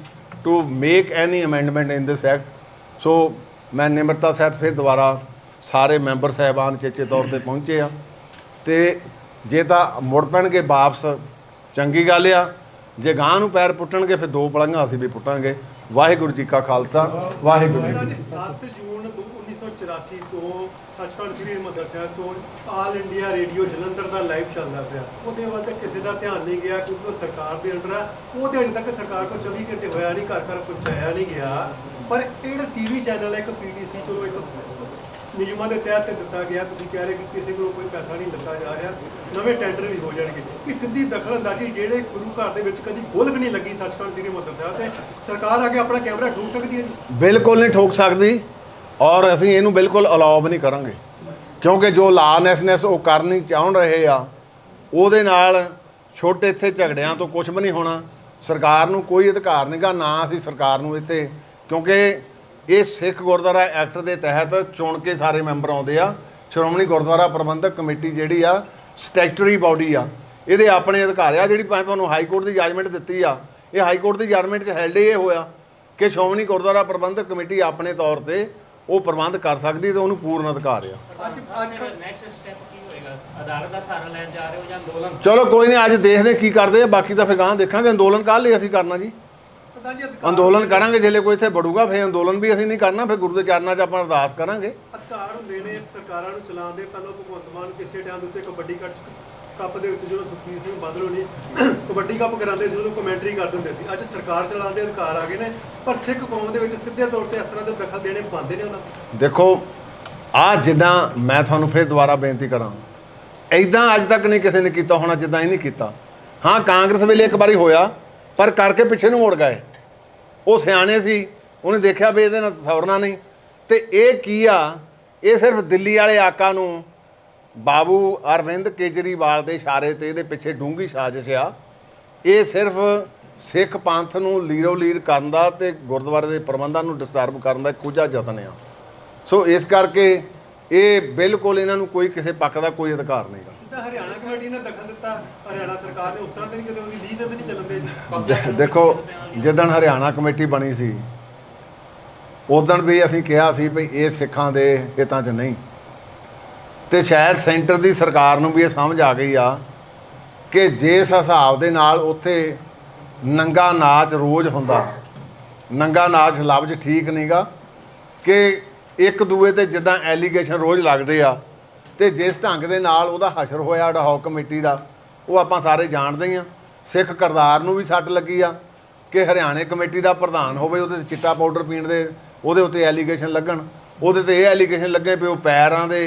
to make any amendment in this act so ਮੈਂ ਨਿਮਰਤਾ ਸਹਿਤ ਫਿਰ ਦੁਬਾਰਾ ਸਾਰੇ ਮੈਂਬਰ ਸਹਿਬਾਨ ਚੇਚੇ ਤੌਰ ਤੇ ਪਹੁੰਚੇ ਆ ਤੇ ਜੇ ਤਾਂ ਮੁੜ ਪੈਣਗੇ ਵਾਪਸ ਚੰਗੀ ਗੱਲ ਆ ਜੇ ਗਾਂ ਨੂੰ ਪੈਰ ਪੁੱਟਣਗੇ ਫਿਰ ਦੋ ਪਲੰਘਾਂ ਅਸੀਂ ਵੀ ਪੁੱਟਾਂਗੇ ਵਾਹਿਗੁਰੂ ਜੀ ਕਾ ਖਾਲਸਾ ਵਾਹਿਗੁਰੂ ਜੀ ਕੀ ਫਤਿਹ 7 ਜੂਨ 1984 ਤੋਂ ਸੱਚਖੰਡ ਸ੍ਰੀ ਸਾਹਿਬ ਤੋਂ ਆਲ ਇੰਡੀਆ ਰੇਡੀਓ ਜਲੰਧਰ ਦਾ ਲਾਈਵ ਚੱਲਦਾ ਪਿਆ ਉਹਦੇ ਵੱਲ ਤਾਂ ਕਿਸੇ ਦਾ ਧਿਆਨ ਨਹੀਂ ਗਿਆ ਕਿਉਂਕਿ ਉਹ ਸਰਕਾਰ ਦੇ ਅੰਦਰ ਆ ਉਹ ਅਜੇ ਤੱਕ ਸਰਕਾਰ ਕੋਲ 24 ਘੰਟੇ ਹੋਇਆ ਨਹੀਂ ਘਰ ਘਰ ਪਹੁੰਚਾਇਆ ਨਹੀਂ ਗਿਆ ਪਰ ਇਹੜਾ ਟੀਵੀ ਚੈਨਲ ਹੈ ਇੱਕ ਪੀਟੀਸੀ ਚਲੋ ਇੱਕ ਨਿਯਮਾਂ ਦੇ ਤਹਿਤ ਦਿੱਤਾ ਗਿਆ ਤੁਸੀਂ ਕਹਿ ਰਹੇ ਕਿ ਕਿਸੇ ਕੋਲ ਕੋਈ ਪੈਸਾ ਨਹੀਂ ਦਿੱਤਾ ਜਾ ਰਿਹਾ ਨਵੇਂ ਟੈਂਡਰ ਵੀ ਹੋ ਜਾਣਗੇ ਕਿ ਸਿੱਧੀ ਦਖਲ ਅੰਦਾਜ਼ੀ ਜਿਹੜੇ ਗੁਰੂ ਘਰ ਦੇ ਵਿੱਚ ਕਦੀ ਵੀ ਨਹੀਂ ਲੱਗੀ ਸੱਚਖੰਡ ਸ੍ਰੀ ਮੋਦਰ ਸਾਹਿਬ ਤੇ ਸਰਕਾਰ ਆ ਕੇ ਆਪਣਾ ਕੈਮਰਾ ਠੋਕ ਸਕਦੀ ਹੈ ਬਿਲਕੁਲ ਨਹੀਂ ਠੋਕ ਸਕਦੀ ਔਰ ਅਸੀਂ ਇਹਨੂੰ ਬਿਲਕੁਲ ਅਲਾਉ ਨਹੀਂ ਕਰਾਂਗੇ ਕਿਉਂਕਿ ਜੋ ਲਾਨੈਸਨੈਸ ਉਹ ਕਰਨੀ ਚਾਹਣ ਰਹੇ ਆ ਉਹਦੇ ਨਾਲ ਛੋਟੇ ਇੱਥੇ ਝਗੜਿਆਂ ਤੋਂ ਕੁਝ ਵੀ ਨਹੀਂ ਹੋਣਾ ਸਰਕਾਰ ਨੂੰ ਕੋਈ ਅਧਿਕਾਰ ਨਹੀਂਗਾ ਨਾ ਅਸੀਂ ਸਰਕਾਰ ਨੂੰ ਇੱਥੇ ਕਿਉਂਕਿ ਇਹ ਸਿੱਖ ਗੁਰਦੁਆਰਾ ਐਕਟ ਦੇ ਤਹਿਤ ਚੁਣ ਕੇ ਸਾਰੇ ਮੈਂਬਰ ਆਉਂਦੇ ਆ ਸ਼੍ਰੋਮਣੀ ਗੁਰਦੁਆਰਾ ਪ੍ਰਬੰਧਕ ਕਮੇਟੀ ਜਿਹੜੀ ਆ ਸਟੈਚੂਟਰੀ ਬਾਡੀ ਆ ਇਹਦੇ ਆਪਣੇ ਅਧਿਕਾਰ ਆ ਜਿਹੜੀ ਮੈਂ ਤੁਹਾਨੂੰ ਹਾਈ ਕੋਰਟ ਦੀ ਜਜਮੈਂਟ ਦਿੱਤੀ ਆ ਇਹ ਹਾਈ ਕੋਰਟ ਦੀ ਜਜਮੈਂਟ 'ਚ ਹੈਲਡ ਇਹ ਹੋਇਆ ਕਿ ਸ਼੍ਰੋਮਣੀ ਗੁਰਦੁਆਰਾ ਪ੍ਰਬੰਧਕ ਕਮੇਟੀ ਆਪਣੇ ਤੌਰ ਤੇ ਉਹ ਪ੍ਰਬੰਧ ਕਰ ਸਕਦੀ ਤੇ ਉਹਨੂੰ ਪੂਰਨ ਅਧਿਕਾਰ ਆ ਅੱਜ ਅੱਜ ਨੈਕਸਟ ਸਟੈਪ ਕੀ ਹੋਏਗਾ ਅਦਾਲਤ ਦਾ ਸਾਰਾ ਲੈਣ ਜਾ ਰਹੇ ਹੋ ਜਾਂ ਅੰਦੋਲਨ ਚਲੋ ਕੋਈ ਨਹੀਂ ਅੱਜ ਦੇਖਦੇ ਕੀ ਕਰਦੇ ਆ ਬਾਕੀ ਤਾਂ ਫਿਰ ਗਾਂ ਦੇਖਾਂਗੇ ਅੰਦੋਲਨ ਕੱਲ੍ਹ ਹੀ ਅਸੀਂ ਕਰਨਾ ਜੀ ਅੰਦੋਲਨ ਕਰਾਂਗੇ ਜੇਲੇ ਕੋਈ ਇੱਥੇ ਬੜੂਗਾ ਫਿਰ ਅੰਦੋਲਨ ਵੀ ਅਸੀਂ ਨਹੀਂ ਕਰਨਾ ਫਿਰ ਗੁਰੂ ਦੇ ਚਰਨਾਂ 'ਚ ਆਪਾਂ ਅਰਦਾਸ ਕਰਾਂਗੇ ਅਧਿਕਾਰ ਹੁੰਦੇ ਨੇ ਸਰਕਾਰਾਂ ਨੂੰ ਚਲਾਉਣ ਦੇ ਪਹਿਲਾਂ ਭਗਵੰਤ ਮਾਨ ਕਿਸੇ ਦੇ ਉੱਤੇ ਕਬੱਡੀ ਕੱਟ ਕੱਪ ਦੇ ਵਿੱਚ ਜਦੋਂ ਸੁਖਮੀਤ ਸਿੰਘ ਬਾਦਲ ਹੋਣੀ ਕਬੱਡੀ ਕੱਪ ਕਰਾਉਂਦੇ ਸੀ ਉਹਨੂੰ ਕਮੈਂਟਰੀ ਕਰਦੇ ਹੁੰਦੇ ਸੀ ਅੱਜ ਸਰਕਾਰ ਚਲਾਉਣ ਦੇ ਅਧਿਕਾਰ ਆ ਗਏ ਨੇ ਪਰ ਸਿੱਖ ਕੌਮ ਦੇ ਵਿੱਚ ਸਿੱਧੇ ਤੌਰ ਤੇ ਇਸ ਤਰ੍ਹਾਂ ਦੇ ਦਖਲ ਦੇਣੇ ਪਾਉਂਦੇ ਨੇ ਉਹਨਾਂ ਦੇਖੋ ਆ ਜਿੱਦਾਂ ਮੈਂ ਤੁਹਾਨੂੰ ਫਿਰ ਦੁਬਾਰਾ ਬੇਨਤੀ ਕਰਾਂ ਐਦਾਂ ਅੱਜ ਤੱਕ ਨਹੀਂ ਕਿਸੇ ਨੇ ਕੀਤਾ ਹੋਣਾ ਜਿੱਦਾਂ ਇਹ ਨਹੀਂ ਕੀਤਾ ਹਾਂ ਕਾਂਗਰਸ ਵੇਲੇ ਇੱਕ ਵਾਰੀ ਹੋਇਆ ਪਰ ਕਰਕੇ ਪਿੱਛੇ ਨੂੰ ਮੁੜ ਗਏ ਉਹ ਸਿਆਣੇ ਸੀ ਉਹਨੇ ਦੇਖਿਆ ਵੀ ਇਹਦੇ ਨਾਲ ਸੌਰਨਾ ਨਹੀਂ ਤੇ ਇਹ ਕੀ ਆ ਇਹ ਸਿਰਫ ਦਿੱਲੀ ਵਾਲੇ ਆਕਾ ਨੂੰ ਬਾਬੂ ਅਰਵਿੰਦ ਕੇਜਰੀਵਾਲ ਦੇ ਇਸ਼ਾਰੇ ਤੇ ਇਹਦੇ ਪਿੱਛੇ ਡੂੰਗੀ ਸਾਜ਼ਿਸ਼ ਆ ਇਹ ਸਿਰਫ ਸਿੱਖ ਪੰਥ ਨੂੰ ਲੀਰੋ ਲੀਰ ਕਰਨ ਦਾ ਤੇ ਗੁਰਦੁਆਰੇ ਦੇ ਪ੍ਰਬੰਧਾਂ ਨੂੰ ਡਿਸਟਰਬ ਕਰਨ ਦਾ ਕੁਝਾ ਯਤਨ ਆ ਸੋ ਇਸ ਕਰਕੇ ਇਹ ਬਿਲਕੁਲ ਇਹਨਾਂ ਨੂੰ ਕੋਈ ਕਿਸੇ ਪੱਕ ਦਾ ਕੋਈ ਅਧਿਕਾਰ ਨਹੀਂ ਹੈ ਹਰਿਆਣਾ ਕਮੇਟੀ ਨੇ ਦਖਲ ਦਿੱਤਾ ਹਰਿਆਣਾ ਸਰਕਾਰ ਨੇ ਉਸ ਤਰ੍ਹਾਂ ਦੇ ਨਹੀਂ ਕਿਤੇ ਉਹਦੀ ਲੀਡ ਵੀ ਨਹੀਂ ਚੱਲਦੇ ਦੇਖੋ ਜਦੋਂ ਹਰਿਆਣਾ ਕਮੇਟੀ ਬਣੀ ਸੀ ਉਦੋਂ ਵੀ ਅਸੀਂ ਕਿਹਾ ਸੀ ਵੀ ਇਹ ਸਿੱਖਾਂ ਦੇ ਹਿੱਤਾਂ 'ਚ ਨਹੀਂ ਤੇ ਸ਼ਾਇਦ ਸੈਂਟਰ ਦੀ ਸਰਕਾਰ ਨੂੰ ਵੀ ਇਹ ਸਮਝ ਆ ਗਈ ਆ ਕਿ ਇਸ ਹਿਸਾਬ ਦੇ ਨਾਲ ਉੱਥੇ ਨੰਗਾ ਨਾਚ ਰੋਜ਼ ਹੁੰਦਾ ਨੰਗਾ ਨਾਚ ਲਫ਼ਜ਼ ਠੀਕ ਨਹੀਂਗਾ ਕਿ ਇੱਕ ਦੂਏ ਤੇ ਜਿੱਦਾਂ ਐਲੀਗੇਸ਼ਨ ਰੋਜ਼ ਲੱਗਦੇ ਆ ਤੇ ਜਿਸ ਢੰਗ ਦੇ ਨਾਲ ਉਹਦਾ ਹਸ਼ਰ ਹੋਇਆ ਹੌਕ ਕਮੇਟੀ ਦਾ ਉਹ ਆਪਾਂ ਸਾਰੇ ਜਾਣਦੇ ਆ ਸਿੱਖ ਕਰਦਾਰ ਨੂੰ ਵੀ ਸੱਟ ਲੱਗੀ ਆ ਕਿ ਹਰਿਆਣੇ ਕਮੇਟੀ ਦਾ ਪ੍ਰਧਾਨ ਹੋਵੇ ਉਹਦੇ ਤੇ ਚਿੱਟਾ ਪਾਊਡਰ ਪੀਣ ਦੇ ਉਹਦੇ ਉੱਤੇ ਐਲੀਗੇਸ਼ਨ ਲੱਗਣ ਉਹਦੇ ਤੇ ਇਹ ਐਲੀਗੇਸ਼ਨ ਲੱਗੇ ਪਏ ਉਹ ਪੈਰਾਂ ਦੇ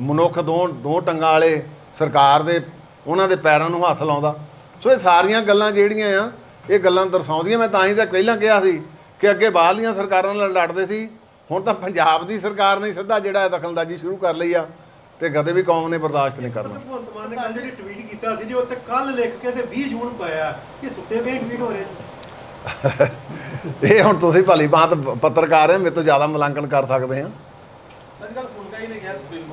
ਮਨੁੱਖ ਦੋ ਦੋ ਟੰਗਾਂ ਵਾਲੇ ਸਰਕਾਰ ਦੇ ਉਹਨਾਂ ਦੇ ਪੈਰਾਂ ਨੂੰ ਹੱਥ ਲਾਉਂਦਾ ਸੋ ਇਹ ਸਾਰੀਆਂ ਗੱਲਾਂ ਜਿਹੜੀਆਂ ਆ ਇਹ ਗੱਲਾਂ ਦਰਸਾਉਂਦੀਆਂ ਮੈਂ ਤਾਂ ਹੀ ਤਾਂ ਪਹਿਲਾਂ ਕਿਹਾ ਸੀ ਕਿ ਅੱਗੇ ਬਾਹਰਲੀਆਂ ਸਰਕਾਰਾਂ ਨਾਲ ਲੜਦੇ ਸੀ ਹੁਣ ਤਾਂ ਪੰਜਾਬ ਦੀ ਸਰਕਾਰ ਨੇ ਸਿੱਧਾ ਜਿਹੜਾ ਦਖਲਅੰਦਾਜ਼ੀ ਸ਼ੁਰੂ ਕਰ ਲਈ ਆ ਤੇ ਗੱਦੇ ਵੀ ਕੌਮ ਨੇ ਬਰਦਾਸ਼ਤ ਨਹੀਂ ਕਰਨਾ ਭਗਵੰਤ ਮਾਨ ਨੇ ਕੱਲ ਜਿਹੜੀ ਟਵੀਟ ਕੀਤਾ ਸੀ ਜੀ ਉਹ ਤੇ ਕੱਲ ਲਿਖ ਕੇ ਤੇ 20 ਜੂਨ ਪਾਇਆ ਕਿ ਸੁੱਤੇ ਪਏ ਟਵੀਟ ਹੋ ਰਹੇ [LAUGHS] ਇਹ ਹੁਣ ਤੁਸੀਂ ਭਲੀ ਬਾਤ ਪੱਤਰਕਾਰ ਹੈ ਮੇਰੇ ਤੋਂ ਜ਼ਿਆਦਾ ਮਲਾਂਕਣ ਕਰ ਸਕਦੇ ਆ ਅੱਜ ਕੱਲ ਫੁਲਕਾ ਹੀ ਨੇ ਗਿਆ ਸੁਪਰੀਮ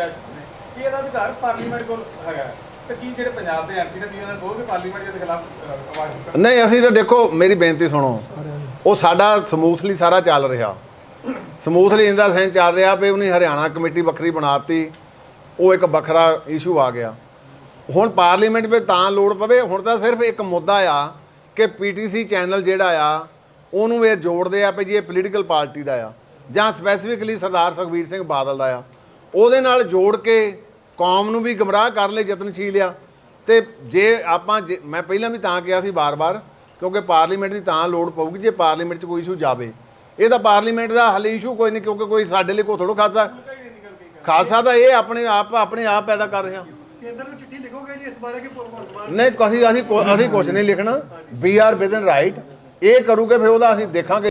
ਜੱਜ ਇਹਦਾ ਅਧਿਕਾਰ ਪਾਰਲੀਮੈਂਟ ਕੋਲ ਹੈਗਾ ਤੇ ਜਿਹੜੇ ਪੰਜਾਬ ਦੇ ਉਹਨਾਂ ਪਾਰਲੀਮੈਂਟ ਦੇ ਖਿਲਾਫ ਆਵਾਜ਼ ਨਹੀਂ ਅਸੀਂ ਤਾਂ ਦੇਖੋ ਮੇਰੀ ਬੇਨਤੀ ਸੁਣੋ ਉਹ ਸਾਡਾ ਸਮੂਥਲੀ ਸਾਰਾ ਚੱਲ ਰਿਹਾ ਸਮੂਥਲੀ ਇਹਦਾ ਸੈਂ ਚੱਲ ਰਿਹਾ ਵੀ ਉਹਨੇ ਹਰਿਆਣਾ ਕਮੇਟੀ ਵੱਖਰੀ ਬਣਾਤੀ ਉਹ ਇੱਕ ਵੱਖਰਾ ਇਸ਼ੂ ਆ ਗਿਆ ਹੁਣ ਪਾਰਲੀਮੈਂਟ 'ਤੇ ਤਾਂ ਲੋੜ ਪਵੇ ਹੁਣ ਤਾਂ ਸਿਰਫ ਇੱਕ ਮੁੱਦਾ ਆ ਕਿ ਪੀਟੀਸੀ ਚੈਨਲ ਜਿਹੜਾ ਆ ਉਹਨੂੰ ਇਹ ਜੋੜਦੇ ਆ ਵੀ ਜੀ ਇਹ ਪੋਲੀਟੀਕਲ ਪਾਰਟੀ ਦਾ ਆ ਜਾਂ ਸਪੈਸੀਫਿਕਲੀ ਸਰਦਾਰ ਸੁਖਵੀਰ ਸਿੰਘ ਬਾਦਲ ਦਾ ਆ ਉਹਦੇ ਨਾਲ ਜੋੜ ਕੇ ਕੌਮ ਨੂੰ ਵੀ ਗਮਰਾਹ ਕਰ ਲੈ ਯਤਨਸ਼ੀਲ ਆ ਤੇ ਜੇ ਆਪਾਂ ਮੈਂ ਪਹਿਲਾਂ ਵੀ ਤਾਂ ਕਿਹਾ ਸੀ ਬਾਰ-ਬਾਰ ਕਿਉਂਕਿ ਪਾਰਲੀਮੈਂਟ ਦੀ ਤਾਂ ਲੋੜ ਪਊਗੀ ਜੇ ਪਾਰਲੀਮੈਂਟ 'ਚ ਕੋਈ ਇਸ਼ੂ ਜਾਵੇ ਇਹ ਤਾਂ ਪਾਰਲੀਮੈਂਟ ਦਾ ਹਲੇ ਇਸ਼ੂ ਕੋਈ ਨਹੀਂ ਕਿਉਂਕਿ ਕੋਈ ਸਾਡੇ ਲਈ ਕੋ ਥੋੜਾ ਖਾਸਾ ਖਾਸਾ ਤਾਂ ਇਹ ਆਪਣੇ ਆਪ ਆਪਣੇ ਆਪ ਪੈਦਾ ਕਰ ਰਿਹਾ ਕੇਂਦਰ ਨੂੰ ਚਿੱਠੀ ਲਿਖੋਗੇ ਜੀ ਇਸ ਬਾਰੇ ਕਿ ਨਹੀਂ ਅਸੀਂ ਅਸੀਂ ਅਸੀਂ ਕੁਝ ਨਹੀਂ ਲਿਖਣਾ ਵੀ ਆਰ ਵਿਦਨ ਰਾਈਟ ਇਹ ਕਰੂਗੇ ਫਿਰ ਉਹਦਾ ਅਸੀਂ ਦੇਖਾਂਗੇ